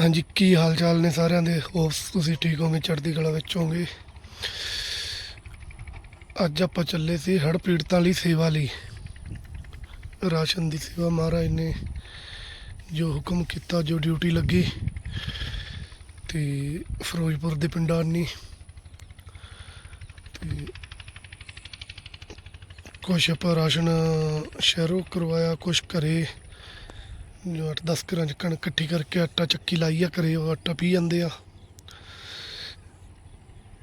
ਹਾਂਜੀ, ਕੀ ਹਾਲ ਚਾਲ ਨੇ ਸਾਰਿਆਂ ਦੇ? ਹੋਪ ਤੁਸੀਂ ਠੀਕ ਹੋਗੇ ਚੜ੍ਹਦੀ ਕਲਾ ਵਿੱਚ ਹੋਗੇ ਅੱਜ ਆਪਾਂ ਚੱਲੇ ਸੀ ਹੜ੍ਹ ਪੀੜਤਾਂ ਲਈ ਸੇਵਾ ਲਈ। ਰਾਸ਼ਨ ਦੀ ਸੇਵਾ ਮਹਾਰਾਜ ਨੇ ਜੋ ਹੁਕਮ ਕੀਤਾ, ਜੋ ਡਿਊਟੀ ਲੱਗੀ, ਤੇ ਫਿਰੋਜ਼ਪੁਰ ਦੇ ਪਿੰਡਾਂ ਨੀ ਤੇ ਕੁਛ ਆਪਾਂ ਰਾਸ਼ਨ ਸ਼ਹਿਰੋਂ ਕਰਵਾਇਆ, ਕੁਛ ਘਰੇ ਜੋ 8-10 ਘਰਾਂ ਚ ਕਣਕ ਇਕੱਠੀ ਕਰਕੇ ਆਟਾ ਚੱਕੀ ਲਾਈ ਆ ਕਰੇ ਉਹ ਆਟਾ ਪੀ ਜਾਂਦੇ ਆ।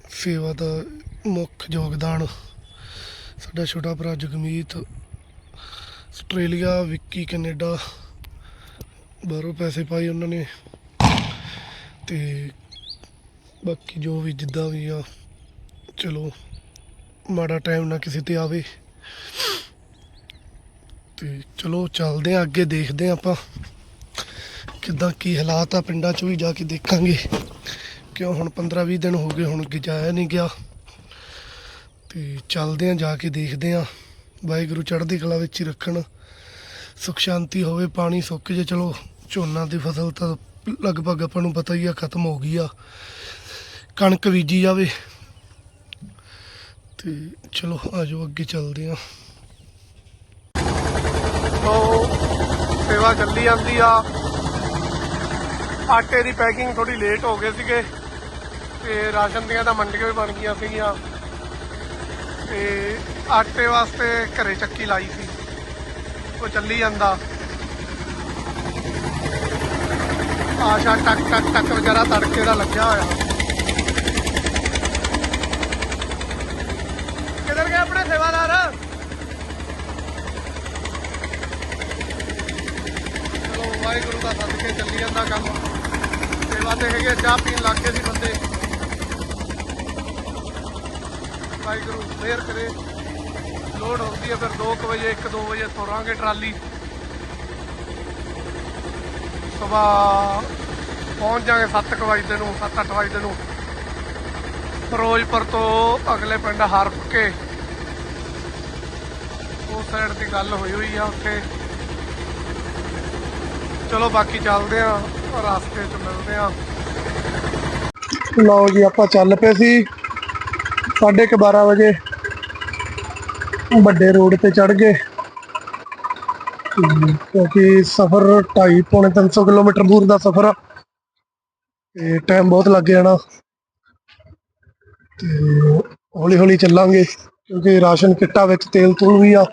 ਸੇਵਾ ਦਾ ਮੁੱਖ ਯੋਗਦਾਨ ਸਾਡਾ ਛੋਟਾ ਭਰਾ ਜਗਮੀਤ, ਆਸਟ੍ਰੇਲੀਆ, ਵਿੱਕੀ, ਕੈਨੇਡਾ, ਬਾਹਰੋਂ ਪੈਸੇ ਪਾਏ ਉਹਨਾਂ ਨੇ। ਤੇ ਬਾਕੀ ਜੋ ਵੀ ਜਿੱਦਾਂ ਵੀ ਆ, ਚਲੋ ਮਾੜਾ ਟਾਈਮ ਨਾ ਕਿਸੇ ਤੇ ਆਵੇ। ਤੇ ਚਲੋ ਚੱਲਦੇ ਆ ਅੱਗੇ ਦੇਖਦੇ ਆ ਆਪਾਂ ਕਿੱਦਾਂ ਕੀ ਹਾਲਾਤ ਆ ਪਿੰਡਾਂ 'ਚ ਵੀ ਜਾ ਕੇ ਦੇਖਾਂਗੇ। ਕਿਉਂ ਹੁਣ 15-20 ਦਿਨ ਹੋ ਗਏ, ਹੁਣ ਜਾਇਆ ਨਹੀਂ ਗਿਆ। ਤੇ ਚੱਲਦੇ ਆ ਜਾ ਕੇ ਦੇਖਦੇ ਆ ਵਾਹਿਗੁਰੂ ਚੜ੍ਹਦੀ ਕਲਾ ਵਿੱਚ ਹੀ ਰੱਖਣ। ਸੁਖ ਸ਼ਾਂਤੀ ਹੋਵੇ, ਪਾਣੀ ਸੁੱਕ ਜੇ, ਚਲੋ ਝੋਨਾ ਦੀ ਫਸਲ ਤਾਂ ਲਗਭਗ ਆਪਾਂ ਨੂੰ ਪਤਾ ਹੀ ਆ, ਖਤਮ ਹੋ ਗਈ ਆ। ਕਣਕ ਬੀਜੀ ਜਾਵੇ। ਤੇ ਚਲੋ ਆਜੋ ਅੱਗੇ ਚੱਲਦੇ ਆ ਉਹ ਸੇਵਾ ਚੱਲੀ ਜਾਂਦੀ ਆ। ਆਟੇ ਦੀ ਪੈਕਿੰਗ ਥੋੜੀ ਲੇਟ ਹੋ ਗਏ ਸੀਗੇ ਤੇ ਰਾਸ਼ਨ ਦੀਆਂ ਤਾਂ ਮੰਡੀਆਂ ਵੀ ਬਣ ਗਈਆਂ ਸੀਗੀਆਂ। ਤੇ ਆਟੇ ਵਾਸਤੇ ਘਰੇ ਚੱਕੀ ਲਾਈ ਸੀ। ਉਹ ਚੱਲੀ ਜਾਂਦਾ। ਆਸ਼ਾ ਟਕ ਟਕ ਟਕ ਵਗੈਰਾ ਤੜਕੇ ਦਾ ਲੱਗਿਆ ਹੋਇਆ ਕਿੱਧਰ ਗਿਆ ਆਪਣੇ ਸੇਵਾਦਾਰ ਚਲੋ ਵਾਹਿਗੁਰੂ ਦਾ ਸਦਕੇ ਚੱਲੀ ਜਾਂਦਾ ਕੰਮ। ਸੇਵਾ ਤੇ ਹੈਗੇ ਚਾਹ ਪੀਣ ਲੱਗ ਗਏ ਸੀ ਬੰਦੇ। ਵਾਹਿਗੁਰੂ ਫੇਰ ਕਰੇ। ਲੋਡ ਹੁੰਦੀ ਹੈ ਫਿਰ 2 ਵਜੇ 1-2 ਵਜੇ ਤੋਰਾਂਗੇ ਟਰਾਲੀ। ਸਵੇਰ ਪਹੁੰਚ ਜਾਗੇ 7 ਵਜੇ ਨੂੰ 7-8 ਵਜੇ ਨੂੰ। ਫਿਰੋਜ਼ਪੁਰ ਤੋਂ ਅਗਲੇ ਪਿੰਡ ਹਰਪ ਕੇ ਉਸ ਸਾਈਡ ਦੀ ਗੱਲ ਹੋਈ ਹੋਈ ਆ ਉੱਥੇ। ਚਲੋ ਬਾਕੀ ਚੱਲਦੇ ਆ, ਰਸਤੇ 'ਚ ਮਿਲਦੇ ਆ। ਲਓ ਜੀ, ਆਪਾਂ ਚੱਲ ਪਏ ਸੀ 12:30 ਵਜੇ। ਵੱਡੇ ਰੋਡ ਤੇ ਚੜ ਗਏ। ਕਿਉਂਕਿ ਸਫ਼ਰ 2.5 ਪੌਣੇ 300 ਕਿਲੋਮੀਟਰ ਦੂਰ ਦਾ ਸਫ਼ਰ ਆ। ਤੇ ਟਾਈਮ ਬਹੁਤ ਲੱਗ ਜਾਣਾ। ਤੇ ਹੌਲੀ ਹੌਲੀ ਚੱਲਾਂਗੇ, ਕਿਉਂਕਿ ਰਾਸ਼ਨ ਕਿੱਟਾਂ ਵਿੱਚ ਤੇਲ ਤੂਲ ਵੀ ਆ।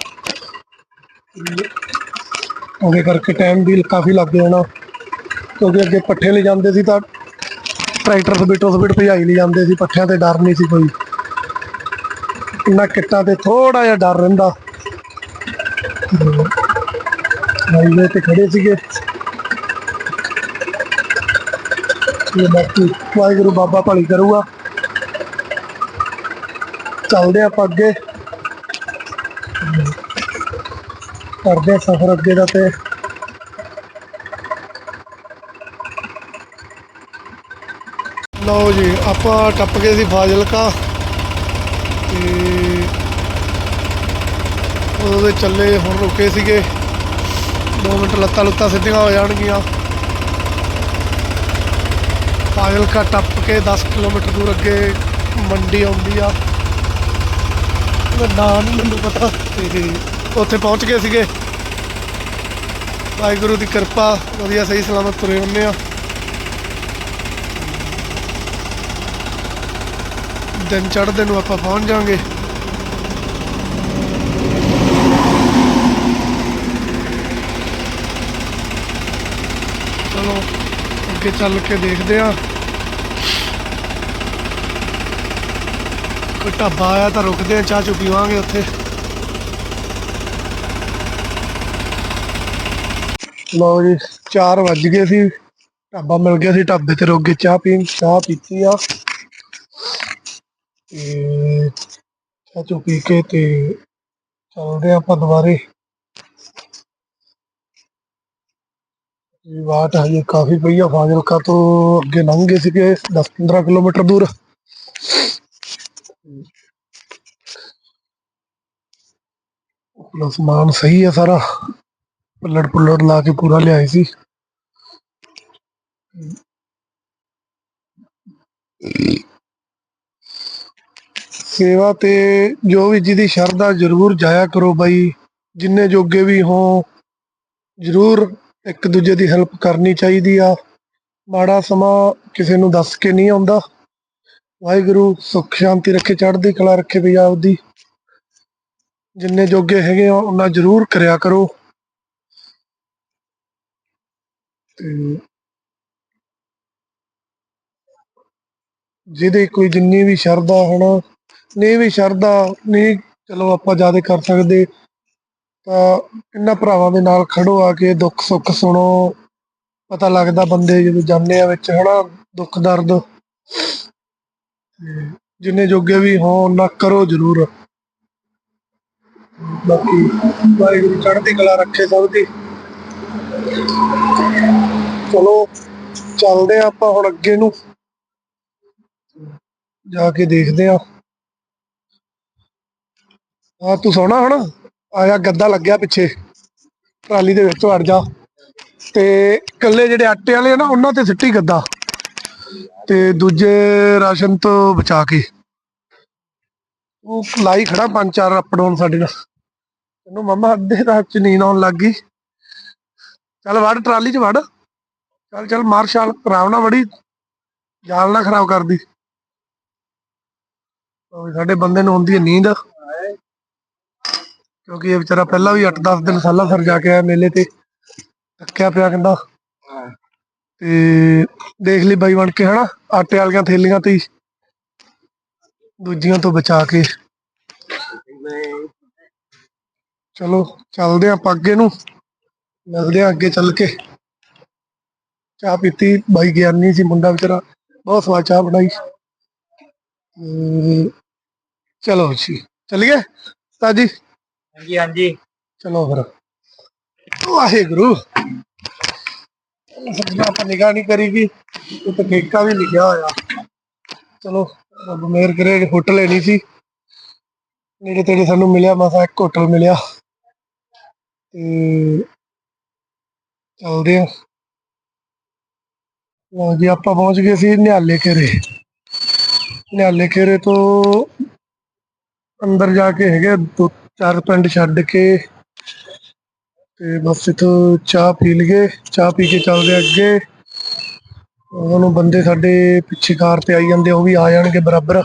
ਉਹਦੇ ਕਰਕੇ ਟਾਈਮ ਵੀ ਕਾਫੀ ਲੱਗ ਜਾਣਾ। ਕਿਉਂਕਿ ਅੱਗੇ ਪੱਠੇ ਲੈ ਜਾਂਦੇ ਸੀ ਤਾਂ ਟਰੈਕਟਰ ਸਬਿਟੋ ਸਬਿਟ ਭਜਾਈ ਲੈ ਜਾਂਦੇ ਸੀ, ਪੱਠਿਆਂ ਤੇ ਡਰ ਨਹੀਂ ਸੀ ਕੋਈ। ਇਹਨਾਂ ਕਿੱਟਾਂ ਤੇ ਥੋੜਾ ਜਿਹਾ ਡਰ ਰਹਿੰਦਾ। ਹਾਈਵੇ ਤੇ ਖੜੇ ਸੀਗੇ। ਇਹ ਬਾਕੀ ਵਾਹਿਗੁਰੂ ਬਾਬਾ ਭਲੀ ਕਰੂਗਾ। ਚੱਲਦੇ ਆਪਾਂ ਅੱਗੇ। ਕਰਦੇ ਸਫ਼ਰ ਅੱਗੇ ਦਾ ਤੇ। ਲਓ ਜੀ, ਆਪਾਂ ਟੱਪ ਗਏ ਸੀ ਫਾਜ਼ਿਲਕਾ। ਤੇ ਉਦੋਂ ਦੇ ਚੱਲੇ ਹੁਣ ਰੁਕੇ ਸੀਗੇ। 2 ਮਿੰਟ ਲੱਤਾਂ ਲੁੱਤਾਂ ਸਿੱਧੀਆਂ ਹੋ ਜਾਣਗੀਆਂ। ਫਾਜ਼ਿਲਕਾ ਟੱਪ ਕੇ 10 ਕਿਲੋਮੀਟਰ ਦੂਰ ਅੱਗੇ ਮੰਡੀ ਆਉਂਦੀ ਆ। ਉਹਦਾ ਨਾਮ ਨਹੀਂ ਮੈਨੂੰ ਪਤਾ। ਤੇ ਉੱਥੇ ਪਹੁੰਚ ਗਏ ਸੀਗੇ। ਵਾਹਿਗੁਰੂ ਦੀ ਕਿਰਪਾ, ਵਧੀਆ, ਸਹੀ, ਸਲਾਮਤ ਤੁਰੇ ਹੁੰਨੇ ਆ। ਦਿਨ ਚੜ੍ਹਦੇ ਨੂੰ ਆਪਾਂ ਪਹੁੰਚ ਜਾਾਂਗੇ ਚਲੋ, ਅੱਗੇ ਚੱਲ ਕੇ ਦੇਖਦੇ ਆ। ਕੋਈ ਢਾਬਾ ਆਇਆ ਤਾਂ ਰੁਕਦੇ ਆ, ਚਾਹ ਚੁ ਪੀਵਾਂਗੇ ਉੱਥੇ। ਲਓ ਜੀ 4 ਵੱਜ ਗਏ ਸੀ। ਢਾਬਾ ਮਿਲ ਗਿਆ ਸੀ, ਢਾਬੇ ਤੇ ਰੁਕ ਕੇ ਚਾਹ ਪੀਣ, ਚਾਹ ਪੀਤੀ ਆ। ਤੇ ਚਾਹ ਚੁ ਪੀ ਕੇ ਤੇ ਚੱਲਦੇ ਆ ਆਪਾਂ ਦੁਬਾਰੇ। ਇਹ ਬਾਤ ਹਜੇ ਕਾਫੀ ਪਈ ਆ, ਫਾਜ਼ਿਲਕਾ ਤੋਂ ਅੱਗੇ ਲੰਘ ਗਏ ਸੀਗੇ 10-15 ਕਿਲੋਮੀਟਰ ਦੂਰ। ਸਮਾਨ ਸਹੀ ਆ ਸਾਰਾ। ਪੱਲੜ ਪੁੱਲੜ ਲਾ ਕੇ ਪੂਰਾ ਲਿਆਏ ਸੀ। ਸੇਵਾ ਤੇ ਜੋ ਵੀ ਜਿਹਦੀ ਸ਼ਰਧਾ ਜ਼ਰੂਰ ਜਾਇਆ ਕਰੋ ਬਾਈ। ਜਿੰਨੇ ਜੋਗੇ ਵੀ ਹੋ, ਜ਼ਰੂਰ ਇੱਕ ਦੂਜੇ ਦੀ ਹੈਲਪ ਕਰਨੀ ਚਾਹੀਦੀ ਆ। ਮਾੜਾ ਸਮਾਂ ਕਿਸੇ ਨੂੰ ਦੱਸ ਕੇ ਨਹੀਂ ਆਉਂਦਾ। ਵਾਹਿਗੁਰੂ ਸੁੱਖ ਸ਼ਾਂਤੀ ਰੱਖੇ, ਚੜ੍ਹਦੀ ਕਲਾ ਰੱਖੇ ਪੰਜਾਬ ਦੀ ਜਿੰਨੇ ਜੋਗੇ ਹੈਗੇ ਆ, ਉਹਨਾਂ ਜ਼ਰੂਰ ਕਰਿਆ ਕਰੋ। ਤੇ ਜਿਹਦੇ ਕੋਈ ਜਿੰਨੀ ਵੀ ਸ਼ਰਧਾ ਹਨਾ ਨਹੀਂ ਵੀ ਸ਼ਰਧਾ, ਨਹੀਂ ਚਲੋ ਆਪਾਂ ਜ਼ਿਆਦਾ ਕਰ ਸਕਦੇ, ਤਾਂ ਇਹਨਾਂ ਭਰਾਵਾਂ ਦੇ ਨਾਲ ਖੜੋ ਆ ਕੇ ਦੁੱਖ ਸੁੱਖ ਸੁਣੋ, ਪਤਾ ਲੱਗਦਾ ਬੰਦੇ ਜਦੋਂ ਜਾਂਦੇ ਆ ਵਿੱਚ ਹਨਾ, ਦੁੱਖ ਦਰਦ। ਤੇ ਜਿੰਨੇ ਜੋਗੇ ਵੀ ਹੋ ਉਹਨਾਂ ਕਰੋ ਜ਼ਰੂਰ। ਬਾਕੀ ਵਾਹਿਗੁਰੂ ਚੜ੍ਹਦੀ ਕਲਾ ਰੱਖੇ ਸਭ ਦੀ। ਚਲੋ, ਚੱਲਦੇ ਆ ਆਪਾਂ ਹੁਣ ਅੱਗੇ ਨੂੰ। ਜਾ ਕੇ ਦੇਖਦੇ ਆ ਆ ਤੂੰ ਸੋਣਾ ਹੁਣ ਆਇਆ ਗੱਦਾ ਲੱਗਿਆ ਪਿੱਛੇ, ਟਰਾਲੀ ਦੇ ਵਿੱਚ ਵੜ ਜਾ। ਤੇ ਕੱਲੇ ਜਿਹੜੇ ਆਟੇ ਵਾਲੇ ਆ ਨਾ, ਉਹਨਾਂ ਤੇ ਸਿੱਟੀ ਗੱਦਾ। ਤੇ ਦੂਜੇ ਰਾਸ਼ਨ ਤੋਂ ਬਚਾ ਕੇ। ਉਹ ਲਾਈ ਖੜਾ ਪੰਜ ਚਾਰ ਅਪਡਾਊਨ ਸਾਡੇ ਨਾਲ। ਤੈਨੂੰ ਮਮਾ ਅੱਧੇ ਰਾਤ ਚ ਨੀਂਦ ਆਉਣ ਲੱਗ ਗਈ। ਚੱਲ ਵੜ, ਟਰਾਲੀ ਚ ਵੜ। ਚੱਲ ਚੱਲ ਮਾਰ ਛਾਲ ਆਰਾਮ ਨਾਲ ਵੜੀ ਜਾਲ ਨਾ ਖਰਾਬ ਕਰਦੀ। ਸਾਡੇ ਬੰਦੇ ਨੂੰ ਹੁੰਦੀ ਹੈ ਨੀਂਦ। ਕਿਉਂਕਿ ਇਹ ਵਿਚਾਰਾ ਪਹਿਲਾਂ ਵੀ 8-10 ਦਿਨ ਸਾਲਾ ਸਰ ਜਾ ਕੇ ਆਇਆ ਮੇਲੇ ਤੇ। ਥੱਕਿਆ ਪਿਆ ਕਹਿੰਦਾ। ਤੇ ਦੇਖ ਲਈ ਬਾਈ ਬਣ ਕੇ ਹਨਾ? ਆਟੇ ਵਾਲੀਆਂ ਥੈਲੀਆਂ ਤੇ ਦੂਜੀਆਂ ਤੋਂ ਬਚਾ ਕੇ। ਚਲੋ ਚੱਲਦੇ ਆਂ ਆਪਾਂ ਅੱਗੇ ਨੂੰ। ਮਿਲਦੇ ਆਂ ਅੱਗੇ ਚੱਲ ਕੇ। ਚਾਹ ਪੀਤੀ ਬਾਈ ਗਿਆਨੀ ਸੀ ਮੁੰਡਾ ਵਿਚਾਰਾ ਬਹੁਤ ਸਵਾਦ ਚਾਹ ਬਣਾਈ। ਤੇ ਚਲੋ ਜੀ ਚਲਿਏ ਤਾਜੀ ਹਾਂਜੀ ਹਾਂਜੀ। ਚਲੋ ਫਿਰ। ਵਾਹਿਗੁਰੂ। ਸੱਜਣਾ ਆਪਾਂ ਨਿਗਾਹ ਨਹੀਂ ਕਰੀਗੀ ਉੱਤੇ ਠੇਕਾ ਵੀ ਲਿਖਿਆ ਹੋਇਆ। ਚਲੋ ਰੱਬ ਮਿਹਰ ਕਰੇ ਹੋਟਲ ਲੈਣੀ ਸੀ। ਨੇੜੇ ਤੇੜੇ ਸਾਨੂੰ ਮਿਲਿਆ ਮਸਾ ਇੱਕ ਹੋਟਲ ਮਿਲਿਆ। ਤੇ ਚੱਲਦੇ ਆ ਲਓ ਜੀ ਆਪਾਂ ਪਹੁੰਚ ਗਏ ਸੀ ਨਿਹਾਲੇ ਖੇਰੇ ਨਿਹਾਲੇ ਖੇਰੇ ਤੋਂ ਅੰਦਰ ਜਾ ਕੇ ਹੈਗੇ ਦੋ, ਚਾਰ ਪਿੰਡ ਛੱਡ ਕੇ। ਤੇ ਬਸ ਇਥੋਂ ਚਾਹ ਪੀ ਲਈਏ, ਚਾਹ ਪੀ ਕੇ ਚੱਲਦੇ ਅੱਗੇ। ਉਹਨਾਂ ਨੂੰ ਬੰਦੇ ਸਾਡੇ ਪਿੱਛੇ ਕਾਰ ਤੇ ਆਈ ਜਾਂਦੇ ਉਹ ਵੀ ਆ ਜਾਣਗੇ ਬਰਾਬਰ।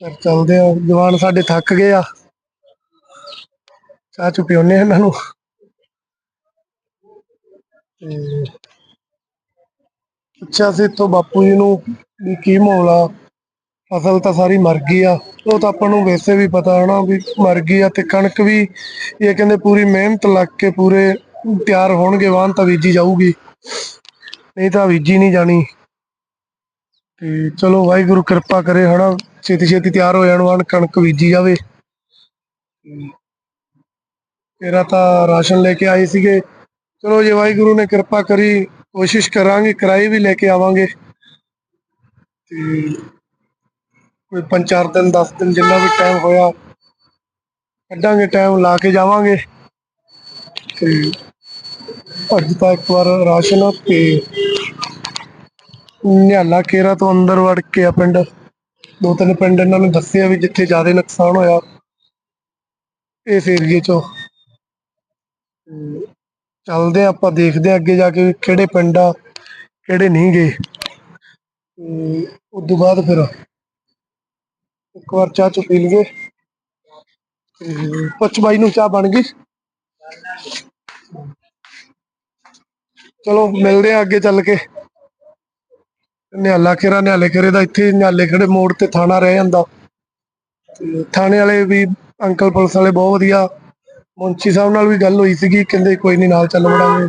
ਫਿਰ ਚੱਲਦੇ ਆ, ਜਵਾਨ ਸਾਡੇ ਥੱਕ ਗਏ ਆ। ਚਾਹ ਚੁ ਪਿਉਨੇ ਇਹਨਾਂ ਨੂੰ। ਤੇ ਪੁੱਛਿਆ ਸੀ ਇੱਥੋਂ ਬਾਪੂ ਜੀ ਨੂੰ ਵੀ ਕੀ ਮਾਹੌਲ ਆ? ਫਸਲ ਤਾਂ ਸਾਰੀ ਮਰ ਗਈ ਆ। ਉਹ ਤਾਂ ਆਪਾਂ ਨੂੰ ਵੈਸੇ ਵੀ ਪਤਾ ਹਨਾ ਵੀ ਮਰ ਗਈ ਆ ਤੇ ਕਣਕ ਵੀ, ਇਹ ਕਹਿੰਦੇ ਪੂਰੀ ਮਿਹਨਤ ਲੱਗ ਕੇ ਪੂਰੇ ਤਿਆਰ ਹੋਣਗੇ, ਵਾਹਨ ਤਾਂ ਬੀਜੀ ਜਾਊਗੀ। ਨਹੀਂ ਤਾਂ ਬੀਜੀ ਨਹੀਂ ਜਾਣੀ। ਤੇ ਚਲੋ ਵਾਹਿਗੁਰੂ ਕਿਰਪਾ ਕਰੇ ਹਨਾ, ਛੇਤੀ ਛੇਤੀ ਤਿਆਰ ਹੋ ਜਾਣ, ਵਾਹਨ ਕਣਕ ਬੀਜੀ ਜਾਵੇ। ਤੇਰਾ ਤਾਂ ਰਾਸ਼ਨ ਲੈ ਕੇ ਆਏ ਸੀਗੇ। ਚਲੋ ਜੇ, ਵਾਹਿਗੁਰੂ ਨੇ ਕਿਰਪਾ ਕਰੀ, ਕੋਸ਼ਿਸ਼ ਕਰਾਂਗੇ, ਕਿਰਾਏ ਵੀ ਲੈ ਕੇ ਆਵਾਂਗੇ। ਤੇ ਕੋਈ ਪੰਜ ਚਾਰ ਦਿਨ 10 ਦਿਨ ਜਿੰਨਾ ਵੀ ਟਾਈਮ ਹੋਇਆ, ਕੱਢਾਂਗੇ ਟਾਈਮ ਲਾ ਕੇ ਜਾਵਾਂਗੇ। ਤੇ ਅੱਜ ਤਾਂ ਇੱਕ ਵਾਰ ਰਾਸ਼ਨ ਤੇ ਨਿਹਾਲਾ ਕੇਰਾ ਤੋਂ ਅੰਦਰ ਵੜ ਕੇ ਆ ਪਿੰਡ। ਦੋ ਤਿੰਨ ਪਿੰਡ ਇਹਨਾਂ ਨੇ ਦੱਸਿਆ ਵੀ ਜਿੱਥੇ ਜ਼ਿਆਦਾ ਨੁਕਸਾਨ ਹੋਇਆ, ਇਸ ਏਰੀਏ ਚੋਂ। ਤੇ ਚੱਲਦੇ ਆ ਆਪਾਂ ਦੇਖਦੇ ਆ ਅੱਗੇ ਜਾ ਕੇ ਕਿਹੜੇ ਪਿੰਡ ਆ, ਕਿਹੜੇ ਨਹੀਂ ਗਏ। ਤੇ ਉਸ ਤੋਂ ਬਾਅਦ ਫਿਰ ਇੱਕ ਵਾਰ ਚਾਹ ਚੁ ਪੀ ਲਈਏ। ਤੇ ਬਾਈ ਨੂੰ ਚਾਹ ਬਣ ਗਈ। ਚਲੋ ਮਿਲਦੇ ਆ ਅੱਗੇ ਚੱਲ ਕੇ। ਨਿਹਾਲਾ ਖੇਰਾ, ਨਿਹਾਲੇ ਖੇਰੇ ਦਾ ਇੱਥੇ ਨਿਹਾਲੇ ਖੇੜੇ ਮੋੜ ਤੇ ਥਾਣਾ ਰਹਿ ਜਾਂਦਾ। ਤੇ ਥਾਣੇ ਵਾਲੇ ਵੀ ਅੰਕਲ ਪੁਲਿਸ ਵਾਲੇ ਬਹੁਤ ਵਧੀਆ। ਮੁੰਸ਼ੀ ਸਾਹਿਬ ਨਾਲ ਵੀ ਗੱਲ ਹੋਈ ਸੀਗੀ, ਕਹਿੰਦੇ ਕੋਈ ਨਹੀਂ ਨਾਲ ਚੱਲ ਵੜਾਂਗੇ।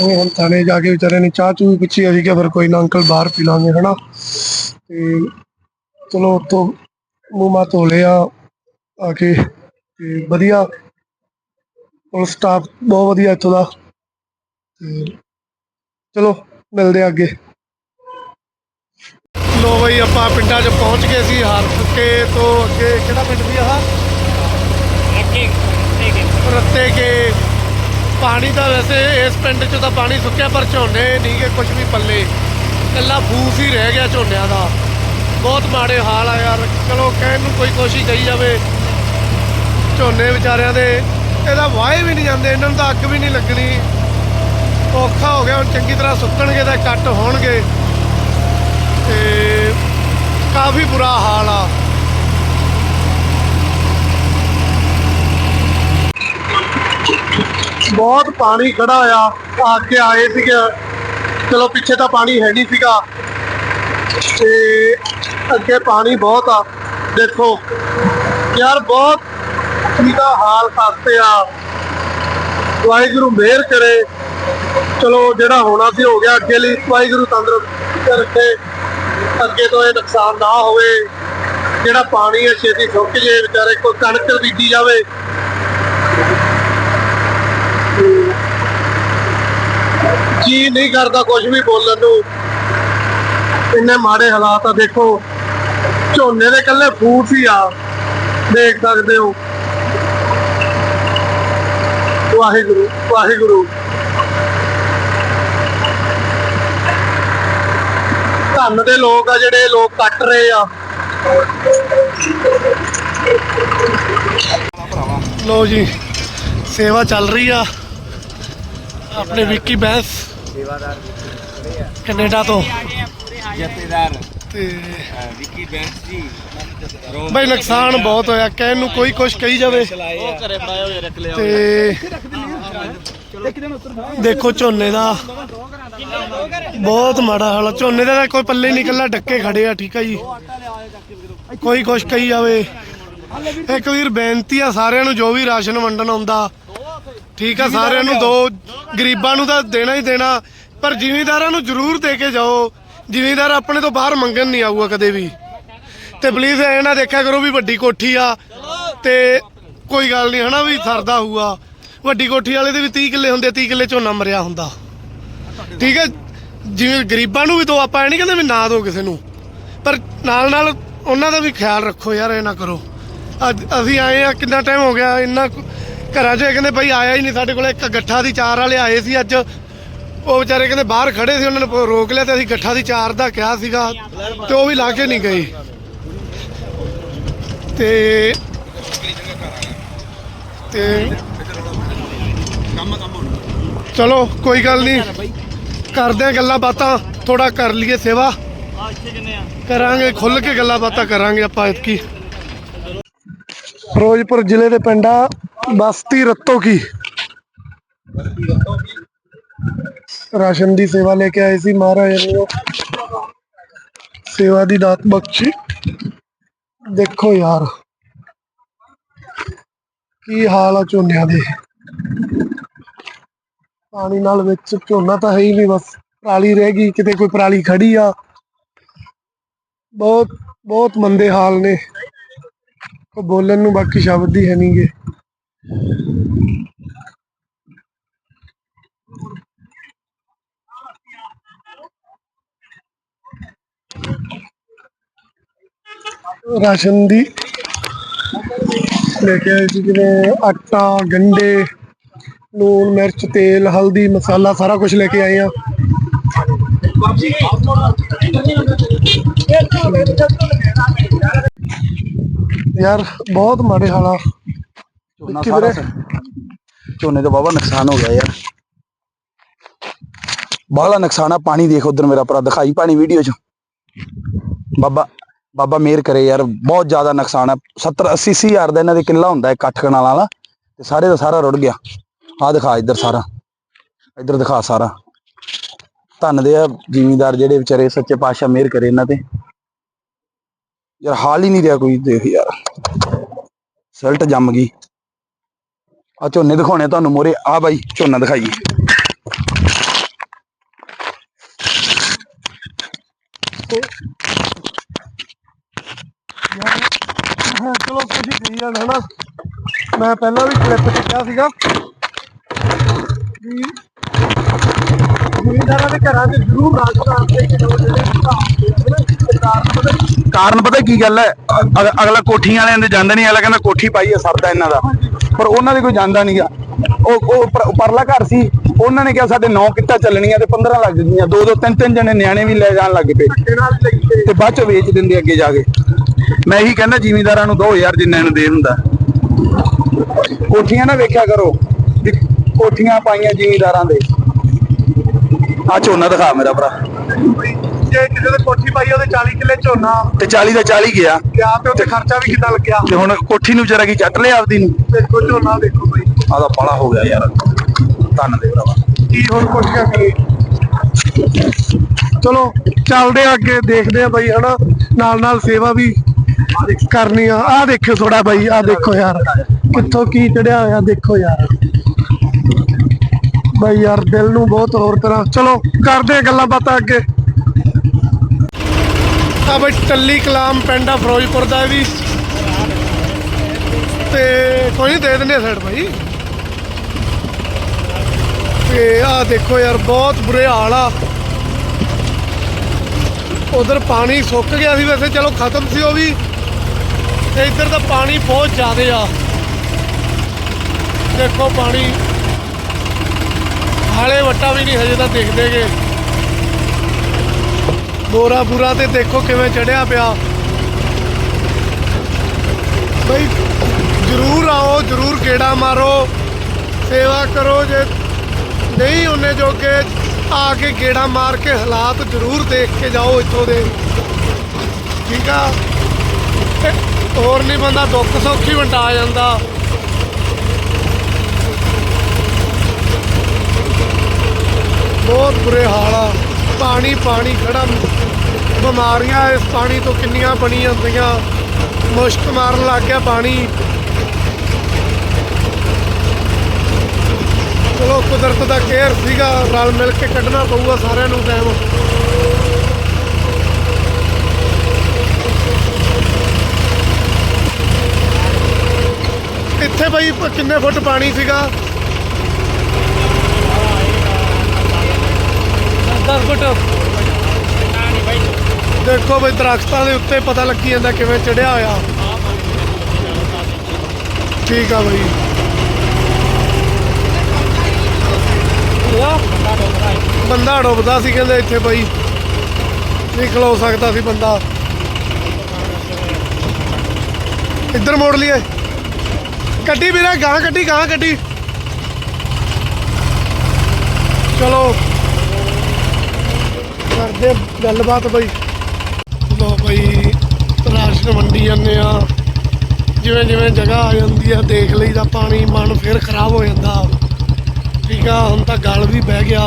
ਉਹ ਹੁਣ ਥਾਣੇ ਜਾ ਕੇ ਵਿਚਾਰੇ ਨੇ ਚਾਹ ਚੂ ਪੁੱਛੀ, ਅਸੀਂ ਕਿਹਾ ਫਿਰ ਕੋਈ ਨਾ ਅੰਕਲ ਬਾਹਰ ਪੀ ਲਾਂਗੇ, ਹਨਾ? ਤੇ ਚਲੋ ਉੱਥੋਂ ਮੂੰਹ ਮਾ ਧੋ ਲਿਆ ਆ ਕੇ, ਤੇ ਵਧੀਆ ਪੁਲਿਸ ਸਟਾਫ ਬਹੁਤ ਵਧੀਆ ਇੱਥੋਂ ਦਾ। ਤੇ ਚਲੋ ਮਿਲਦੇ ਆ ਅੱਗੇ। ਲੋ ਬਈ, ਆਪਾਂ ਪਿੰਡਾਂ 'ਚ ਪਹੁੰਚ ਗਏ ਸੀ ਹਰਫਕੇ ਤੋਂ ਅੱਗੇ, ਕਿਹੜਾ ਪਿੰਡ ਸੀ ਆਹ? ਰੱਖੇ ਠੀਕ ਹੈ ਰੱਤੇ ਕੇ। ਪਾਣੀ ਤਾਂ ਵੈਸੇ ਇਸ ਪਿੰਡ 'ਚ ਤਾਂ ਪਾਣੀ ਸੁੱਕਿਆ, ਪਰ ਝੋਨੇ ਨਹੀਂ ਗੇ ਕੁਝ ਵੀ ਪੱਲੇ। ਇਕੱਲਾ ਫੂਸ ਹੀ ਰਹਿ ਗਿਆ ਝੋਨਿਆਂ ਦਾ। ਬਹੁਤ ਮਾੜੇ ਹਾਲ ਆ ਯਾਰ। ਚਲੋ, ਕਹਿਣ ਨੂੰ ਕੋਈ ਕੋਸ਼ਿਸ਼ ਕਰੀ ਜਾਵੇ। ਝੋਨੇ ਵਿਚਾਰਿਆਂ ਦੇ, ਇਹਦਾ ਵਾਹੇ ਵੀ ਨਹੀਂ ਜਾਂਦੇ, ਇਹਨਾਂ ਨੂੰ ਤਾਂ ਅੱਗ ਵੀ ਨਹੀਂ ਲੱਗਣੀ। ਔਖਾ ਹੋ ਗਿਆ, ਹੁਣ ਚੰਗੀ ਤਰ੍ਹਾਂ ਸੁੱਕਣਗੇ ਤਾਂ ਕੱਟ ਹੋਣਗੇ। ਤੇ ਕਾਫੀ ਬੁਰਾ ਹਾਲ ਆ। ਬਹੁਤ ਪਾਣੀ ਖੜਾ ਆ ਆ ਕੇ ਆਏ ਸੀਗੇ। ਚਲੋ ਪਿੱਛੇ ਤਾਂ ਪਾਣੀ ਹੈ ਨਹੀਂ ਸੀਗਾ। ਤੇ ਅੱਗੇ ਪਾਣੀ ਬਹੁਤ ਆ। ਦੇਖੋ, ਯਾਰ ਬਹੁਤ ਇਹਦਾ ਹਾਲ ਖਾਸਤੇ ਆ। ਵਾਹਿਗੁਰੂ ਮਿਹਰ ਕਰੇ। ਚਲੋ ਜਿਹੜਾ ਹੋਣਾ ਸੀ ਹੋ ਗਿਆ, ਅੱਗੇ ਲਈ ਵਾਹਿਗੁਰੂ ਤੰਦਰੁਸਤ ਰੱਖੇ। ਅੱਗੇ ਤੋਂ ਇਹ ਨੁਕਸਾਨ ਨਾ ਹੋਵੇ। ਜਿਹੜਾ ਪਾਣੀ ਹੈ ਛੇਤੀ ਸੁੱਕ ਜੇ, ਵਿਚਾਰੇ ਕੋਈ ਕਣਕ ਬੀਜੀ ਜਾਵੇ। ਜੀ ਨਹੀਂ ਕਰਦਾ ਕੁਝ ਵੀ ਬੋਲਣ ਨੂੰ। ਇੰਨੇ ਮਾੜੇ ਹਾਲਾਤ ਆ, ਦੇਖੋ। ਝੋਨੇ ਦੇ ਕੱਲੇ ਫੂਟ ਹੀ ਆ, ਦੇਖ ਸਕਦੇ ਹੋ। ਵਾਹਿਗੁਰੂ ਵਾਹਿਗੁਰੂ। ਧੰਨ ਦੇ ਲੋਕ ਆ ਜਿਹੜੇ ਲੋਕ ਕੱਟ ਰਹੇ ਆ। ਲੋ ਜੀ, ਸੇਵਾ ਚੱਲ ਰਹੀ ਆ। ਆਪਣੇ ਵਿੱਕੀ ਬੈਂਸ ਸੇਵਾਦਾਰ ਕੈਨੇਡਾ ਤੋਂ। ਜਥੇਦਾਰ। ਤੇ ਵਿੱਕੀ ਬੈਂਸ ਜੀ। ਬਈ ਨੁਕਸਾਨ ਬਹੁਤ ਹੋਇਆ। ਕਹਿਣ ਨੂੰ ਕੋਈ ਕੁਛ ਕਹੀ ਜਾਵੇ। ਉਹ ਘਰੇ ਫੜਾਏ ਹੋਏ ਰੱਖ ਲਿਆ ਤੇ ਦੇਖੋ ਝੋਨੇ ਦਾ। ਬਹੁਤ ਮਾੜਾ ਹਾਲ ਝੋਨੇ ਦਾ ਕੋਈ ਪੱਲੇ ਨਹੀਂ ਇਕੱਲਾ ਡੱਕੇ ਖੜੇ ਆ ਠੀਕ ਆ ਜੀ। ਕੋਈ ਕੁਛ ਕਹੀ ਜਾਵੇ। ਇੱਕ ਵੀਰ ਬੇਨਤੀ ਆ ਸਾਰਿਆਂ ਨੂੰ ਜੋ ਵੀ ਰਾਸ਼ਨ ਵੰਡਣ ਆਉਂਦਾ ਠੀਕ ਆ ਸਾਰਿਆਂ ਨੂੰ ਦੋ ਗਰੀਬਾਂ ਨੂੰ ਤਾਂ ਦੇਣਾ ਹੀ ਦੇਣਾ ਪਰ ਜ਼ਿਮੀਂਦਾਰਾਂ ਨੂੰ ਜ਼ਰੂਰ ਦੇ ਕੇ ਜਾਓ। ਜ਼ਿਮੀਂਦਾਰ ਆਪਣੇ ਤੋਂ ਬਾਹਰ ਮੰਗਣ ਨਹੀਂ ਆਊਗਾ ਕਦੇ ਵੀ। ਤੇ ਪਲੀਜ਼ ਐ ਨਾ ਦੇਖਿਆ ਕਰੋ ਵੀ ਵੱਡੀ ਕੋਠੀ ਆ ਤੇ ਕੋਈ ਗੱਲ ਨਹੀਂ ਹਨਾ ਵੀ ਸਰਦਾ ਹੋਊਗਾ। ਵੱਡੀ ਕੋਠੀ ਵਾਲੇ ਦੇ ਵੀ 30 ਕਿੱਲੇ ਹੁੰਦੇ 30 ਕਿੱਲੇ ਝੋਨਾ ਮਰਿਆ ਹੁੰਦਾ। ਠੀਕ ਹੈ ਜਿਵੇਂ ਗਰੀਬਾਂ ਨੂੰ ਵੀ ਦੋ ਆਪਾਂ ਐ ਨਹੀਂ ਕਹਿੰਦੇ ਵੀ ਨਾ ਦੋ ਕਿਸੇ ਨੂੰ। ਪਰ ਨਾਲ ਨਾਲ ਉਹਨਾਂ ਦਾ ਵੀ ਖਿਆਲ ਰੱਖੋ ਯਾਰ ਇਹ ਨਾ ਕਰੋ। ਅੱਜ ਅਸੀਂ ਆਏ ਆ ਕਿੰਨਾ ਟਾਈਮ ਹੋ ਗਿਆ ਇੰਨਾ ਘਰਾਂ 'ਚ ਇਹ ਕਹਿੰਦੇ ਭਾਈ ਆਇਆ ਹੀ ਨਹੀਂ, ਸਾਡੇ ਕੋਲ ਇੱਕ ਗੱਠਾ ਦੀ ਚਾਰ ਵਾਲੇ ਆਏ ਸੀ ਅੱਜ। ਉਹ ਵਿਚਾਰੇ ਕਹਿੰਦੇ ਬਾਹਰ ਖੜੇ ਸੀ, ਉਹਨਾਂ ਨੇ ਰੋਕ ਲਿਆ ਤੇ ਅਸੀਂ ਗੱਠਾ ਦੀ ਚਾਰ ਦਾ ਕਿਹਾ ਸੀਗਾ ਤੇ ਉਹ ਵੀ ਲਾ ਕੇ ਨਹੀਂ ਗਏ। ਤੇ ਤੇ ਚਲੋ, ਕੋਈ ਗੱਲ ਨਹੀਂ। ਕਰਦੇ ਆ ਗੱਲਾਂ ਬਾਤਾਂ ਥੋੜਾ ਕਰ ਲਈਏ ਸੇਵਾ। ਕਰਾਂਗੇ ਖੁੱਲ ਕੇ ਗੱਲਾਂ ਬਾਤਾਂ ਕਰਾਂਗੇ ਆਪਾਂ ਇਤਕੀ ਫਿਰੋਜ਼ਪੁਰ ਜ਼ਿਲ੍ਹੇ ਦੇ ਪਿੰਡਾ ਬਸਤੀ ਰੱਤੋ ਕੀ? ਰਾਸ਼ਨ ਦੀ ਸੇਵਾ ਲੈ ਕੇ ਆਏ ਸੀ ਮਹਾਰਾਜ ਨੇ ਸੇਵਾ ਦੀ ਦਾਤ ਬਖਸ਼ੀ। ਦੇਖੋ ਯਾਰ, ਕੀ ਹਾਲ ਆ ਝੋਨਿਆਂ ਦੇ। ਪਾਣੀ ਨਾਲ ਵਿੱਚ ਝੋਨਾ ਤਾਂ ਹੈ ਹੀ ਨਹੀਂ, ਬਸ ਪਰਾਲੀ ਰਹਿ ਗਈ, ਕਿਤੇ ਕੋਈ ਪਰਾਲੀ ਖੜੀ ਆ। ਬਹੁਤ ਬਹੁਤ ਮੰਦੇ ਹਾਲ ਨੇ। ਕੋ ਬੋਲਣ ਨੂੰ ਬਾਕੀ ਸ਼ਬਦ ਹੀ ਹੈ ਨਹੀਂਗੇ ਰਾਸ਼ਨ ਦੀ ਲੈ ਕੇ ਆਏ ਸੀ, ਜਿਵੇਂ ਆਟਾ, ਗੰਡੇ, ਲੂਣ, ਮਿਰਚ, ਤੇਲ, ਹਲਦੀ, ਮਸਾਲਾ, ਸਾਰਾ ਕੁਝ ਲੈ ਕੇ ਆਏ ਆ। ਯਾਰ, ਬਹੁਤ ਮਾੜੇ ਹਾਲਾ ਝੋਨਾ ਸਾਰਾ ਦਾ ਬਾਬਾ ਨੁਕਸਾਨ ਹੋ ਗਿਆ ਯਾਰ। ਬਾਹਲਾ ਨੁਕਸਾਨ ਆ ਪਾਣੀ ਦੇਖ ਉਧਰ ਮੇਰਾ ਭਰਾ ਦਿਖਾਈ ਪਾਣੀ ਵੀਡੀਓ 'ਚ। ਬਾਬਾ ਬਾਬਾ ਮੇਰ ਕਰੇ ਯਾਰ ਬਹੁਤ ਜ਼ਿਆਦਾ ਨੁਕਸਾਨ ਆ। 70 80 ਅੱਸੀ ਹਜ਼ਾਰ ਦਾ ਇਹਨਾਂ ਦੇ ਕਿੱਲਾ ਹੁੰਦਾ ਹੈ ਕੱਠ ਕਨਾਲ ਵਾਲਾ। ਤੇ ਸਾਰੇ ਦਾ ਸਾਰਾ ਰੁੜ ਗਿਆ। ਆ ਦਿਖਾ ਇੱਧਰ ਸਾਰਾ। ਇੱਧਰ ਦਿਖਾ ਸਾਰਾ। ਧੰਨ ਦੇ ਆ ਜ਼ਿਮੀਂਦਾਰ ਜਿਹੜੇ ਵਿਚਾਰੇ ਸੱਚੇ ਪਾਤਸ਼ਾਹ ਮੇਰ ਕਰੇ ਇਹਨਾਂ ਤੇ। ਯਾਰ ਹਾਲ ਹੀ ਨਹੀਂ ਰਿਹਾ ਕੋਈ ਦੇਖ ਯਾਰ। ਸਲਟ ਜੰਮ ਗਈ। ਆ ਝੋਨੇ ਦਿਖਾਉਣੇ ਤੁਹਾਨੂੰ ਮੋਰੇ। ਆ ਬਾਈ ਝੋਨਾ ਦਿਖਾਈਏ। ਹਾਂ ਚਲੋ ਕੁਝ ਹਨਾ। ਮੈਂ ਪਹਿਲਾਂ ਵੀ ਕਲਿੱਪ 'ਚ ਕਿਹਾ ਸੀਗਾ। ਵੀ ਜ਼ਿਮੀਂਦਾਰਾਂ ਦੇ ਘਰਾਂ 'ਚ ਜ਼ਰੂਰ ਰਾਸ਼ਨ ਆਉਂਦੇ ਕਿ ਜੋ ਜਿਹੜੇ ਸਰਕਾਰ ਨੂੰ। ਪਤਾ ਕਾਰਨ ਪਤਾ ਕੀ ਗੱਲ ਹੈ? ਅਗ- ਅਗਲਾ ਕੋਠੀਆਂ ਵਾਲਿਆਂ ਦੇ ਜਾਂਦੇ ਨਹੀਂ ਅਗਲਾ ਕਹਿੰਦਾ ਕੋਠੀ ਪਾਈ ਆ ਸਰਦਾ ਇਹਨਾਂ ਦਾ। ਪਰ ਉਹਨਾਂ ਦੇ ਕੋਈ ਜਾਂਦਾ ਨਹੀਂਗਾ ਉਹ ਉਹ ਪਰਲਾ ਘਰ ਸੀ। ਉਹਨਾਂ ਨੇ ਕਿਹਾ ਸਾਡੇ 9 ਕਿੱਟਾਂ ਚੱਲਣੀਆਂ ਤੇ 15 ਲੱਗ ਗਈਆਂ। ਦੋ ਦੋ, ਤਿੰਨ ਤਿੰਨ ਜਣੇ ਨਿਆਣੇ ਵੀ ਲੈ ਜਾਣ ਲੱਗ ਪਏ। ਤੇ ਬਾਅਦ ਚ ਵੇਚ ਦਿੰਦੇ ਅੱਗੇ ਜਾ ਕੇ। ਮੈਂ ਇਹੀ ਕਹਿੰਦਾ, ਜ਼ਿਮੀਂਦਾਰਾਂ ਨੂੰ 2000 ਜਿੰਨਾ ਨੂੰ ਦੇ ਹੁੰਦਾ। ਕੋਠੀਆਂ ਨਾ ਵੇਖਿਆ ਕਰੋ ਕੋਠੀਆਂ ਪਾਈਆਂ ਜ਼ਿਮੀਂਦਾਰਾਂ ਦੇ। ਆ ਝੋਨਾ ਦਿਖਾ ਮੇਰਾ ਭਰਾ। ਜੇ ਕਿਸੇ ਦੇ ਕੋਠੀ ਪਾਈ ਉਹਦੇ 40 ਕਿੱਲੇ ਝੋਨਾ। ਤੇ 40 ਦਾ 40 ਗਿਆ। ਗਿਆ ਤੇ ਉੱਤੇ ਖਰਚਾ ਵੀ ਕਿੰਨਾ ਲੱਗਿਆ? ਤੇ ਹੁਣ ਕੋਠੀ ਨੂੰ ਵਿਚਾਰਾ ਕੀ ਚੱਟ ਲਿਆ ਆਪਦੀ ਨੂੰ? ਦੇਖੋ ਝੋਨਾ ਦੇਖੋ ਬਈ। ਆਦਾ ਬਾਲਾ ਹੋ ਗਿਆ ਯਾਰ। ਧੰਨ ਦੇ ਭਰਾਵਾ। ਕੀ ਹੁਣ ਕੋਠੀਆਂ ਕਰੀ ਚਲੋ ਚੱਲਦੇ ਆ ਅੱਗੇ ਦੇਖਦੇ ਆ ਬਈ ਹਨਾ? ਨਾਲ ਨਾਲ ਸੇਵਾ ਵੀ ਕਰਨੀ ਆ। ਆ ਦੇਖਿਓ ਥੋੜਾ ਬਈ ਆ ਦੇਖੋ ਯਾਰ। ਕਿੱਥੋਂ ਕੀ ਚੜਿਆ ਹੋਇਆ ਦੇਖੋ ਯਾਰ। ਬਈ ਯਾਰ ਦਿਲ ਨੂੰ ਬਹੁਤ ਹੋਰ ਤਰ੍ਹਾਂ ਚਲੋ ਕਰਦੇ ਆ ਗੱਲਾਂ ਬਾਤਾਂ ਅੱਗੇ। ਆ ਬਈ ਟੱਲੀ ਕਲਾਮ ਪਿੰਡ ਆ ਫਿਰੋਜ਼ਪੁਰ ਦਾ ਵੀ। ਤੇ ਕੋਈ ਨਹੀਂ ਦੇ ਦਿੰਦੇ ਸਾਈਡ ਭਾਈ ਤੇ ਆ ਦੇਖੋ ਯਾਰ, ਬਹੁਤ ਬੁਰੇ ਹਾਲ ਆ। ਉਧਰ ਪਾਣੀ ਸੁੱਕ ਗਿਆ ਸੀ ਵੈਸੇ, ਚਲੋ ਖਤਮ ਸੀ ਉਹ ਵੀ। ਤੇ ਇੱਧਰ ਤਾਂ ਪਾਣੀ ਬਹੁਤ ਜ਼ਿਆਦਾ ਆ। ਦੇਖੋ ਪਾਣੀ। ਹਾਲੇ ਵੱਟਾ ਵੀ ਨਹੀਂ ਹਜੇ ਤਾਂ ਦਿਖਦੇਗੇ। ਬੋਰਾ ਬੁਰਾ ਤੇ ਦੇਖੋ ਕਿਵੇਂ ਚੜਿਆ ਪਿਆ। ਬਈ, ਜਰੂਰ ਆਓ, ਜਰੂਰ ਗੇੜਾ ਮਾਰੋ। ਸੇਵਾ ਕਰੋ ਜੇ ਨਹੀਂ ਉਹਨੇ ਜੋਗੇ, ਆ ਕੇ ਗੇੜਾ ਮਾਰ ਕੇ ਹਾਲਾਤ ਜ਼ਰੂਰ ਦੇਖ ਕੇ ਜਾਓ ਇੱਥੋਂ ਦੇ। ਠੀਕ ਆ? ਹੋਰ ਨਹੀਂ ਬੰਦਾ ਦੁੱਖ ਸੌਖੀ ਵੰਡਾ ਜਾਂਦਾ। ਬਹੁਤ ਬੁਰੇ ਹਾਲ ਆ। ਪਾਣੀ ਪਾਣੀ ਖੜਾ ਬਿਮਾਰੀਆਂ ਇਸ ਪਾਣੀ ਤੋਂ ਕਿੰਨੀਆਂ ਬਣੀ ਜਾਂਦੀਆਂ। ਮੁਸ਼ਕ ਮਾਰਨ ਲੱਗ ਗਿਆ ਪਾਣੀ। ਚਲੋ, ਕੁਦਰਤ ਦਾ ਕੇਅਰ ਸੀਗਾ, ਰਲ ਮਿਲ ਕੇ ਕੱਢਣਾ ਪਊਗਾ ਸਾਰਿਆਂ ਨੂੰ ਟਾਈਮ ਇੱਥੇ ਬਈ ਕਿੰਨੇ ਫੁੱਟ ਪਾਣੀ ਸੀਗਾ? 10 ਫੁੱਟ। ਦੇਖੋ ਬਈ, ਦਰਖਤਾਂ ਦੇ ਉੱਤੇ ਪਤਾ ਲੱਗੀ ਜਾਂਦਾ ਕਿਵੇਂ ਚੜਿਆ ਹੋਇਆ। ਠੀਕ ਆ ਬਈ। ਬੰਦਾ ਡੁੱਬਦਾ ਸੀ ਕਹਿੰਦੇ ਇੱਥੇ ਬਈ। ਨਹੀਂ ਖਲੋ ਸਕਦਾ ਸੀ ਬੰਦਾ। ਇੱਧਰ ਮੋੜ ਲਈਏ। ਕੱਢੀ ਵੀਰੇ ਗਾਂ ਕੱਢੀ ਗਾਂ ਕੱਢੀ। ਚਲੋ। ਕਰਦੇ ਗੱਲਬਾਤ ਬਈ। ਲੋ ਬਈ ਰਾਸ਼ਨ ਮੰਡੀ ਜਾਂਦੇ ਆ। ਜਿਵੇਂ ਜਿਵੇਂ ਜਗ੍ਹਾ ਆ ਜਾਂਦੀ ਆ, ਦੇਖ ਲਈਦਾ ਪਾਣੀ, ਮਨ ਫਿਰ ਖਰਾਬ ਹੋ ਜਾਂਦਾ। ਠੀਕ ਆ, ਹੁਣ ਤਾਂ ਗਲ ਵੀ ਬਹਿ ਗਿਆ।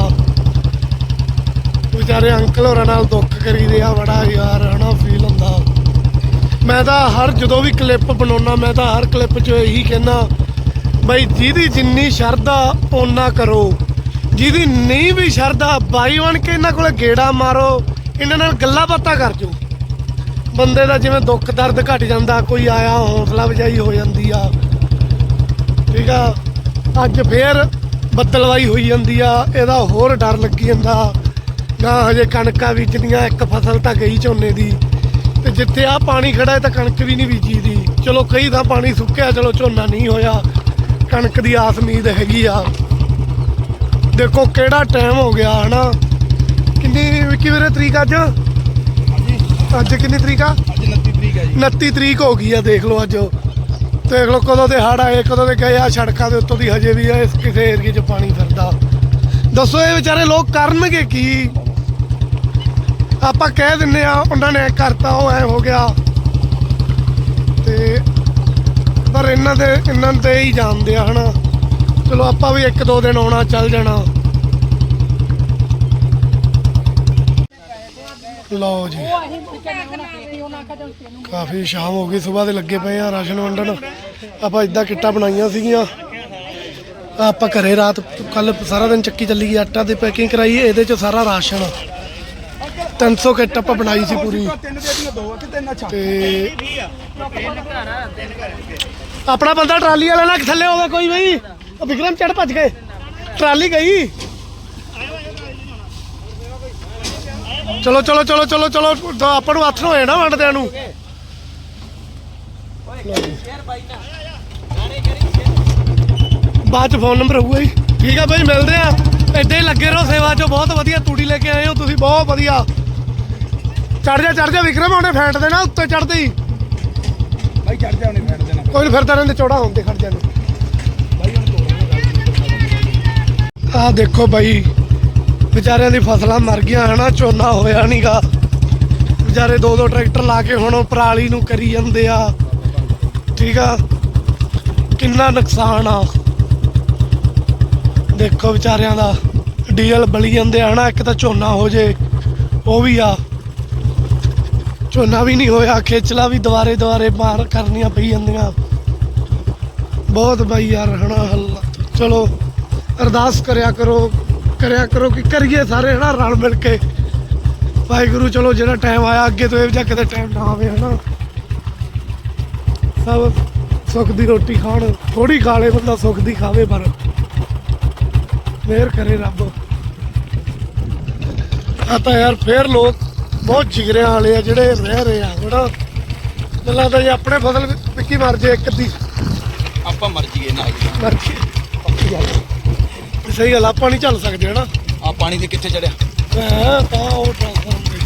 ਵਿਚਾਰੇ ਅੰਕਲ ਹੋਰਾਂ ਨਾਲ ਦੁੱਖ ਕਰੀਦੇ ਆ, ਬੜਾ ਯਾਰ ਹਨਾ ਫੀਲ ਹੁੰਦਾ। ਮੈਂ ਤਾਂ ਹਰ ਜਦੋਂ ਵੀ ਕਲਿੱਪ ਬਣਾਉਣਾ ਮੈਂ ਤਾਂ ਹਰ ਕਲਿੱਪ 'ਚ ਇਹੀ ਕਹਿਣਾ ਬਈ ਜਿਹਦੀ ਜਿੰਨੀ ਸ਼ਰਧਾ, ਓਨਾ ਕਰੋ। ਜਿਹਦੀ ਨਹੀਂ ਵੀ ਸ਼ਰਧਾ, ਬਾਈ ਬਣ ਕੇ ਇਹਨਾਂ ਕੋਲੇ ਗੇੜਾ ਮਾਰੋ, ਇਹਨਾਂ ਨਾਲ ਗੱਲਾਂ ਬਾਤਾਂ ਕਰ ਜੋ। ਬੰਦੇ ਦਾ ਜਿਵੇਂ ਦੁੱਖ ਦਰਦ ਘਟ ਜਾਂਦਾ, ਕੋਈ ਆਇਆ ਹੌਸਲਾ ਵਜਾਈ ਹੋ ਜਾਂਦੀ ਆ। ਠੀਕ ਆ? ਅੱਜ ਫੇਰ ਬੱਦਲਵਾਈ ਹੋਈ ਜਾਂਦੀ ਆ, ਇਹਦਾ ਹੋਰ ਡਰ ਲੱਗੀ ਜਾਂਦਾ। ਨਾ ਹਜੇ ਕਣਕਾਂ ਬੀਜਣੀਆਂ, ਇੱਕ ਫਸਲ ਤਾਂ ਗਈ ਝੋਨੇ ਦੀ। ਤੇ ਜਿੱਥੇ ਆ ਪਾਣੀ ਖੜਾ ਹੈ ਤਾਂ ਕਣਕ ਵੀ ਨਹੀਂ ਬੀਜੀ ਦੀ। ਚਲੋ ਕਈ ਥਾਂ ਪਾਣੀ ਸੁੱਕਿਆ, ਚਲੋ ਝੋਨਾ ਨਹੀਂ ਹੋਇਆ। ਕਣਕ ਦੀ ਆਸ ਉਮੀਦ ਹੈਗੀ ਆ। ਦੇਖੋ ਕਿਹੜਾ ਟਾਈਮ ਹੋ ਗਿਆ, ਹਨਾ? ਕਿੰਨੀ ਵਿੱਕੀ ਵੀਰੇ ਤਰੀਕ ਅੱਜ? ਅੱਜ ਕਿੰਨੀ ਤਰੀਕ ਆ? ਅੱਜ 29 ਤਰੀਕ ਹੈ ਜੀ। 29 ਤਰੀਕ ਹੋ ਗਈ ਆ ਦੇਖ ਲਓ ਅੱਜ। ਦੇਖ ਲਓ ਕਦੋਂ ਦੇ ਹੜ ਆਏ ਕਦੋਂ ਦੇ ਗਏ ਆ ਸੜਕਾਂ ਦੇ ਉੱਤੋਂ ਦੀ ਹਜੇ ਵੀ ਆ ਇਸ ਕਿਸੇ ਏਰੀਏ 'ਚ ਪਾਣੀ ਫਿਰਦਾ। ਦੱਸੋ ਇਹ ਵਿਚਾਰੇ ਲੋਕ ਕਰਨਗੇ ਕੀ? ਆਪਾਂ ਕਹਿ ਦਿੰਨੇ ਆ ਉਹਨਾਂ ਨੇ ਕਰਤਾ ਉਹ ਐ ਹੋ ਗਿਆ। ਤੇ ਪਰ ਇਹਨਾਂ ਦੇ ਇਹਨਾਂ ਦੇ ਹੀ ਜਾਣਦੇ ਆ ਹਨਾ। ਚਲੋ ਆਪਾਂ ਵੀ ਇੱਕ ਦੋ ਦਿਨ ਆਉਣਾ ਚੱਲ ਜਾਣਾ। ਲਓ ਜੀ। ਕਾਫੀ ਸ਼ਾਮ ਹੋ ਗਈ ਸਵੇਰ ਦੇ ਲੱਗੇ ਪਏ ਆ ਰਾਸ਼ਨ ਵੰਡਣ। ਆਪਾਂ ਇਦਾਂ ਕਿੱਟਾਂ ਬਣਾਈਆਂ ਸੀਗੀਆਂ। ਆਪਾਂ ਘਰੇ ਰਾਤ ਕੱਲ ਸਾਰਾ ਦਿਨ ਚੱਕੀ ਚੱਲੀ ਗਈ ਆਟਾ ਦੀ ਪੈਕਿੰਗ ਕਰਾਈ ਇਹਦੇ ਚ ਸਾਰਾ ਰਾਸ਼ਨ। 300 ਕਿੱਟ ਆਪਾਂ ਬਣਾਈ ਸੀ ਪੂਰੀ। ਤੇ ਆਪਣਾ ਬੰਦਾ ਟਰਾਲੀ ਵਾਲਾ ਨਾ ਥੱਲੇ ਹੋਵੇ ਕੋਈ ਬਈ। ਵਿਕਰਮ ਚੜ ਭੱਜ ਗਏ। ਟਰਾਲੀ ਗਈ। ਚਲੋ ਚਲੋ ਚਲੋ ਚਲੋ ਚਲੋ ਤਾਂ ਆਪਾਂ ਨੂੰ ਹੱਥ ਨੂੰ ਹੋਏ ਨਾ ਵੰਡਦਿਆਂ ਨੂੰ। ਬਾਅਦ ਚ ਫੋਨ ਨੰਬਰ ਹੋਊਗਾ ਜੀ। ਠੀਕ ਆ ਬਾਈ ਮਿਲਦੇ ਆ। ਹੀ ਲੱਗੇ ਰਹੋ ਸੇਵਾ 'ਚ। ਬਹੁਤ ਵਧੀਆ ਤੂੜੀ ਲੈ ਕੇ ਆਏ ਹੋ ਤੁਸੀਂ ਬਹੁਤ ਵਧੀਆ। ਚੜ ਜਾ ਚੜ ਜਾ ਵਿਕਰਮ ਉਹਨੇ ਫੈਂਟ ਦੇਣਾ ਉੱਤੇ ਚੜਦੇ ਹੀ ਬਾਈ ਚੜ ਜਾ ਉਹਨੇ ਫੈੜ ਦੇਣਾ। ਕੋਈ ਨੀ ਫਿਰਦਾ ਰਹਿੰਦੇ ਚੌੜਾ ਹੁੰਦੇ ਖੜ ਜਾਂਦੇ ਆਹ ਦੇਖੋ ਬਾਈ ਵਿਚਾਰਿਆਂ ਦੀ ਫਸਲਾਂ ਮਰ ਗਈਆਂ, ਹਨਾ, ਝੋਨਾ ਹੋਇਆ ਨਹੀਂਗਾ ਵਿਚਾਰੇ ਦੋ ਦੋ ਟਰੈਕਟਰ ਲਾ ਕੇ ਹੁਣ ਪਰਾਲੀ ਨੂੰ ਕਰੀ ਜਾਂਦੇ ਆ। ਠੀਕ ਆ? ਕਿੰਨਾ ਨੁਕਸਾਨ ਆ। ਦੇਖੋ ਵਿਚਾਰਿਆਂ ਦਾ, ਡੀਜ਼ਲ ਬਲੀ ਜਾਂਦੇ ਆ, ਹਨਾ, ਇੱਕ ਤਾਂ ਝੋਨਾ ਹੋ ਜੇ, ਉਹ ਵੀ ਆ। ਝੋਨਾ ਵੀ ਨਹੀਂ ਹੋਇਆ, ਖੇਚਲਾ ਵੀ ਦੁਬਾਰੇ ਦੁਬਾਰੇ ਮਾਰ ਕਰਨੀਆਂ ਪਈ ਜਾਂਦੀਆਂ। ਬਹੁਤ ਬਾਈ ਯਾਰ, ਹਨਾ, ਹੱਲ- ਚਲੋ, ਅਰਦਾਸ ਕਰਿਆ ਕਰੋ। ਕਰਿਆ ਕਰੋ ਕਿ ਕਰੀਏ ਸਾਰੇ ਹਨਾ ਰਲ ਮਿਲ ਕੇ। ਵਾਹਿਗੁਰੂ ਚਲੋ ਜਿਹੜਾ ਟਾਈਮ ਆਇਆ ਅੱਗੇ ਤੋਂ ਇਹ ਜਾ ਕਿਤੇ ਟਾਈਮ ਨਾ ਆਵੇ ਹਨਾ। ਸਭ ਸੁੱਖ ਦੀ ਰੋਟੀ ਖਾਣ ਥੋੜੀ ਖਾ ਲੇ ਬੰਦਾ ਸੁੱਖ ਦੀ ਖਾਵੇ ਪਰ ਮਿਹਰ ਕਰੇ ਰੱਬ। ਆ ਤਾਂ ਯਾਰ ਫੇਰ ਲੋਕ ਬਹੁਤ ਜਿਗਰਿਆਂ ਵਾਲੇ ਆ ਜਿਹੜੇ ਰਹਿ ਰਹੇ ਆ ਹਨਾ। ਮੈਨੂੰ ਲੱਗਦਾ ਜੇ ਆਪਣੇ ਫਸਲ ਵਿੱਕੀ ਮਰ ਜੇ ਇੱਕ ਦੀ ਆਪਾਂ ਮਰ ਜੀਏ ਨਾ ਮਰ ਜੇ ਪੱਕੀ ਗੱਲ। ਇਹ ਸਹੀ ਗੱਲ ਆ, ਆਪਾਂ ਨਹੀਂ ਚੱਲ ਸਕਦੇ ਹਨਾ? ਆ ਪਾਣੀ ਤੇ ਕਿੱਥੇ ਚੜਿਆ? ਤਾਂ ਉਹ ਟ੍ਰਾਂਸਫਾਰਮ ਦੇ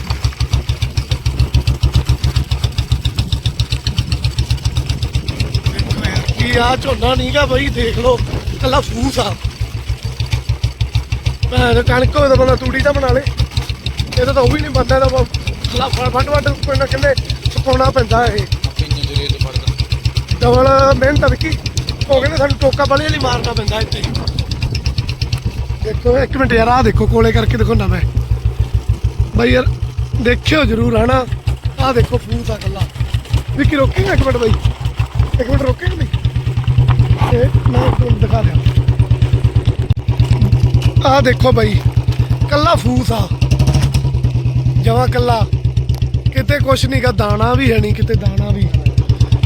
ਦੇਖੋ ਯਾਰ, ਕੀ ਆ ਝੋਨਾ ਨਹੀਂਗਾ ਬਈ ਦੇਖ ਲਓ ਕੱਲਾ ਫੂਸ ਆ। ਮੈਂ ਕਣਕ ਹੋਵੇ ਤਾਂ ਬੰਦਾ ਤੂੜੀ ਤਾਂ ਬਣਾ ਲੇ। ਇਹਦਾ ਤਾਂ ਉਹ ਵੀ ਨਹੀਂ ਬੰਦਾ ਇਹਦਾ ਕੱਲਾ ਫੜ ਵੱਡ ਕੋਈ ਨਾ ਕਹਿੰਦੇ ਸੁਕਾਉਣਾ ਪੈਂਦਾ ਇਹ। ਪਿੰਜਨ ਦੇ ਰੇਤ ਫੜਦਾ। ਡਬਲ ਮਿਹਨਤ ਵਿੱਕੀ ਉਹ ਕਹਿੰਦੇ ਸਾਨੂੰ ਟੋਕਾ ਬਲੇ ਵਾਲੀ ਮਾਰਨਾ ਪੈਂਦਾ ਇੱਥੇ। ਦੇਖੋ, ਇੱਕ ਮਿੰਟ ਯਾਰ, ਆਹ ਦੇਖੋ, ਕੋਲੇ ਕਰਕੇ ਦਿਖਾਉਣਾ ਮੈਂ ਬਾਈ ਯਾਰ, ਦੇਖਿਓ ਜਰੂਰ, ਹਨਾ? ਆਹ ਦੇਖੋ ਫੂਸ ਆ ਕੱਲਾ ਵਿੱਕੀ, ਰੋਕੇਗਾ ਇੱਕ ਮਿੰਟ ਬਾਈ? ਇੱਕ ਮਿੰਟ ਰੋਕੇਗਾ ਬਾਈ? ਇਹ ਮੈਂ ਇੱਕ ਦਿਖਾ ਦਿਆਂ। ਆਹ ਦੇਖੋ ਬਾਈ, ਕੱਲਾ ਫੂਸ ਆ। ਜਵਾ ਕੱਲਾ। ਕਿਤੇ ਕੁਛ ਨਹੀਂ ਦਾਣਾ ਵੀ ਹੈ ਨਹੀਂ ਕਿਤੇ ਦਾਣਾ ਵੀ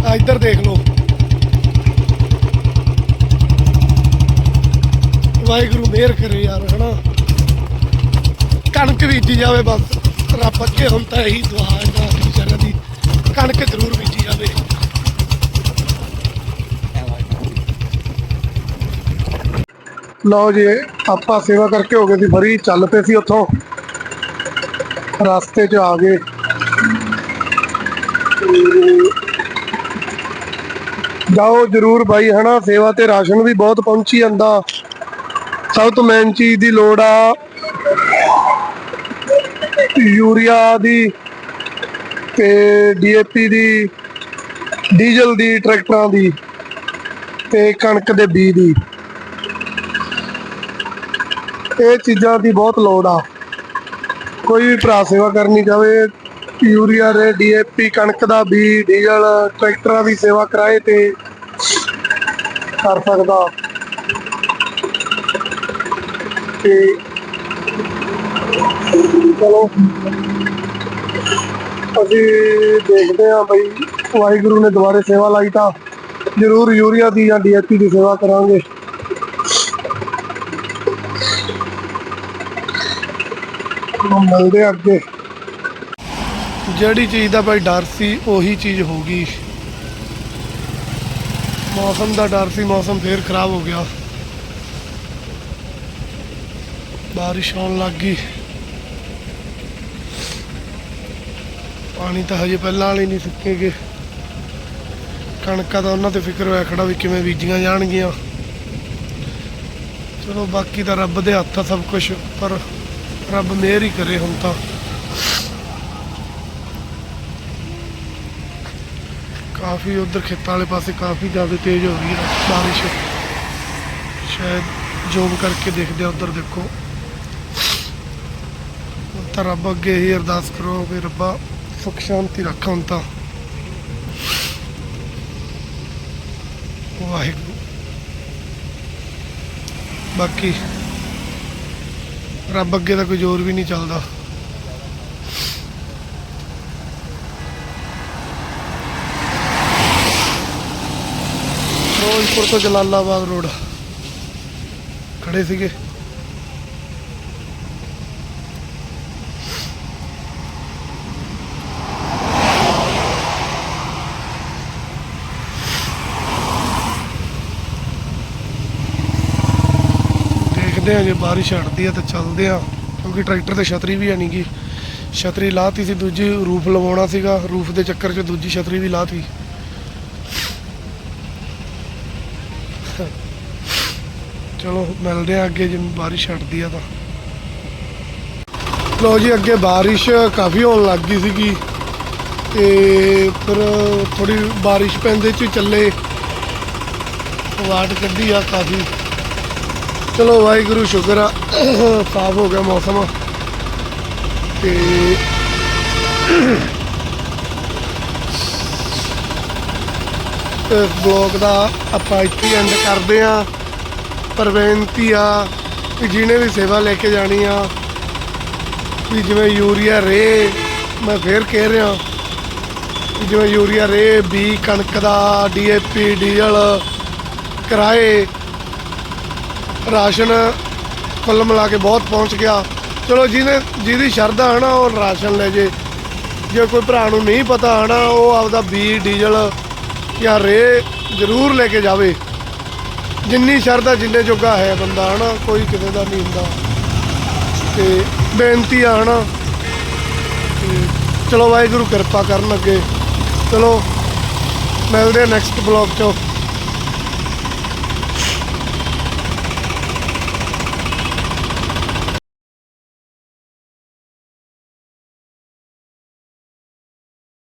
ਆ ਇੱਧਰ ਦੇਖ ਲਓ। ਵਾਹਿਗੁਰੂ ਮਿਹਰ ਕਰੇ ਯਾਰ, ਹਨਾ? ਕਣਕ ਬੀਜੀ ਜਾਵੇ ਬਸ, ਰੱਬ ਅੱਗੇ ਹੁਣ ਤਾਂ ਇਹੀ ਦੁਆ ਹੈ ਨਾ ਵਿਚਾਰਿਆਂ ਦੀ ਕਣਕ ਜ਼ਰੂਰ ਬੀਜੀ ਜਾਵੇ। ਲਓ ਜੀ, ਆਪਾਂ ਸੇਵਾ ਕਰਕੇ ਹੋ ਗਏ ਸੀ ਫਰੀ ਚੱਲ ਪਏ ਸੀ ਉੱਥੋਂ। ਰਸਤੇ 'ਚ ਆ ਗਏ। ਜਾਓ ਜਰੂਰ ਬਾਈ, ਹਨਾ? ਸੇਵਾ ਤੇ ਰਾਸ਼ਨ ਵੀ ਬਹੁਤ ਪਹੁੰਚੀ ਜਾਂਦਾ। ਸਭ ਤੋਂ ਮੇਨ ਚੀਜ਼ ਦੀ ਲੋੜ ਆ ਯੂਰੀਆ ਦੀ ਤੇ ਡੀਏਪੀ ਦੀ, ਡੀਜ਼ਲ ਦੀ, ਟਰੈਕਟਰਾਂ ਦੀ ਤੇ ਕਣਕ ਦੇ ਬੀਜ ਦੀ। ਇਹ ਚੀਜ਼ਾਂ ਦੀ ਬਹੁਤ ਲੋੜ ਆ। ਕੋਈ ਵੀ ਭਰਾ ਸੇਵਾ ਕਰਨੀ ਚਾਵੇ ਯੂਰੀਆ ਦੇ ਡੀਏਪੀ ਕਣਕ ਦਾ ਬੀਜ, ਡੀਜ਼ਲ, ਟਰੈਕਟਰਾਂ ਦੀ ਸੇਵਾ ਕਰਾਏ ਤੇ ਕਰ ਸਕਦਾ। ਤੇ ਚਲੋ। ਅਸੀਂ ਦੇਖਦੇ ਹਾਂ ਬਈ ਵਾਹਿਗੁਰੂ ਨੇ ਦੁਬਾਰੇ ਸੇਵਾ ਲਾਈ ਤਾਂ ਜ਼ਰੂਰ ਯੂਰੀਆ ਦੀ ਜਾਂ ਡੀਏਪੀ ਦੀ ਸੇਵਾ ਕਰਾਂਗੇ। ਮਿਲਦੇ ਆ ਅੱਗੇ। ਜਿਹੜੀ ਚੀਜ਼ ਦਾ ਭਾਈ ਡਰ ਸੀ ਉਹੀ ਚੀਜ਼ ਹੋ ਗਈ। ਮੌਸਮ ਦਾ ਡਰ ਸੀ, ਮੌਸਮ ਫੇਰ ਖਰਾਬ ਹੋ ਗਿਆ। ਬਾਰਿਸ਼ ਆਉਣ ਲੱਗ ਗਈ। ਪਾਣੀ ਤਾਂ ਹਜੇ ਪਹਿਲਾਂ ਵਾਲੇ ਨਹੀਂ ਸੁੱਕੇਗੇ। ਕਣਕਾਂ ਦਾ ਉਹਨਾਂ ਤੇ ਫਿਕਰ ਹੋਇਆ ਖੜਾ ਵੀ ਕਿਵੇਂ ਬੀਜੀਆਂ ਜਾਣਗੀਆਂ। ਚਲੋ ਬਾਕੀ ਤਾਂ ਰੱਬ ਦੇ ਹੱਥ ਆ ਸਭ ਕੁਝ ਪਰ ਰੱਬ ਮਿਹਰ ਹੀ ਕਰੇ ਹੁਣ ਤਾਂ। ਕਾਫੀ ਉਧਰ ਖੇਤਾਂ ਵਾਲੇ ਪਾਸੇ ਕਾਫੀ ਜ਼ਿਆਦਾ ਤੇਜ਼ ਹੋ ਰਹੀ ਹੈ ਬਾਰਿਸ਼। ਸ਼ਾਇਦ ਜੋਬ ਕਰਕੇ ਦੇਖਦੇ ਆ ਉਧਰ ਦੇਖੋ। ਤਾਂ ਰੱਬ ਅੱਗੇ ਹੀ ਅਰਦਾਸ ਕਰੋ ਵੀ ਰੱਬਾ ਸੁਖ ਸ਼ਾਂਤੀ ਰੱਖ ਹੁਣ ਤਾਂ। ਵਾਹਿਗੁਰੂ। ਬਾਕੀ ਰੱਬ ਅੱਗੇ ਤਾਂ ਕੋਈ ਜ਼ੋਰ ਵੀ ਨਹੀਂ ਚੱਲਦਾ। ਫਿਰੋਜ਼ਪੁਰ ਤੋਂ ਜਲਾਲਾਬਾਦ ਰੋਡ। ਖੜੇ ਸੀਗੇ। ਦੇਖਦੇ ਜੇ ਬਾਰਿਸ਼ ਹਟਦੀ ਆ ਤਾਂ ਚੱਲਦੇ ਆ, ਕਿਉਂਕਿ ਟਰੈਕਟਰ ਤੇ ਛਤਰੀ ਵੀ ਹੈ ਨੀ ਗੀ। ਛਤਰੀ ਲਾਤੀ ਸੀ, ਦੂਜੀ ਰੂਫ ਲਵਾਉਣਾ ਸੀਗਾ, ਰੂਫ ਦੇ ਚੱਕਰ 'ਚ ਦੂਜੀ ਛਤਰੀ ਵੀ ਲਾਤੀ। ਚਲੋ, ਮਿਲਦੇ ਆ ਅੱਗੇ, ਜੇ ਬਾਰਿਸ਼ ਹਟਦੀ ਆ ਤਾਂ। ਲੋ ਜੀ, ਅੱਗੇ ਬਾਰਿਸ਼ ਕਾਫੀ ਹੋਣ ਲੱਗ ਗਈ ਸੀਗੀ। ਤੇ ਫਿਰ ਥੋੜੀ ਬਾਰਿਸ਼ ਪੈਂਦੇ ਚ ਚੱਲੇ। ਵਾਟ ਕੱਢੀ ਆ ਕਾਫੀ। ਚਲੋ ਵਾਹਿਗੁਰੂ, ਸ਼ੁਕਰ ਆ। ਸਾਫ਼ ਹੋ ਗਿਆ ਮੌਸਮ। ਤੇ ਇਸ ਬਲੌਗ ਦਾ ਆਪਾਂ ਇੱਥੇ ਐਂਡ ਕਰਦੇ ਆ ਪਰ ਬੇਨਤੀ ਆ ਕਿ ਜਿਹਨੇ ਵੀ ਸੇਵਾ ਲੈ ਕੇ ਜਾਣੀ ਆ, ਵੀ ਜਿਵੇਂ ਯੂਰੀਆ ਰੇ, ਮੈਂ ਫੇਰ ਕਹਿ ਰਿਹਾ, ਵੀ ਜਿਵੇਂ ਯੂਰੀਆ ਰੇ, ਬੀ ਕਣਕ ਦਾ ਡੀਏਪੀ ਡੀਜ਼ਲ ਕਿਰਾਏ ਰਾਸ਼ਨ ਕੁੱਲ ਮਿਲਾ ਕੇ ਬਹੁਤ ਪਹੁੰਚ ਗਿਆ। ਚਲੋ ਜਿਹਨੇ ਜਿਹਦੀ ਸ਼ਰਧਾ ਹੈ ਨਾ, ਉਹ ਰਾਸ਼ਨ ਲੈ ਜੇ। ਜੇ ਕੋਈ ਭਰਾ ਨੂੰ ਨਹੀਂ ਪਤਾ ਹੈ ਨਾ, ਉਹ ਆਪਦਾ ਬੀ ਡੀਜ਼ਲ ਜਾਂ ਰੇ ਜ਼ਰੂਰ ਲੈ ਕੇ ਜਾਵੇ। ਜਿੰਨੀ ਸ਼ਰਧਾ ਜਿੰਨੇ ਜੋਗਾ ਹੈ ਬੰਦਾ, ਹੈ ਨਾ, ਕੋਈ ਕਿਸੇ ਦਾ ਨਹੀਂ ਹੁੰਦਾ। ਤੇ ਬੇਨਤੀ ਆ ਹਨਾ ਤੇ ਚਲੋ ਵਾਹਿਗੁਰੂ ਕਿਰਪਾ ਕਰਨ ਅੱਗੇ। ਚਲੋ, ਮਿਲਦੇ ਆ ਨੈਕਸਟ ਬਲੌਗ 'ਚ।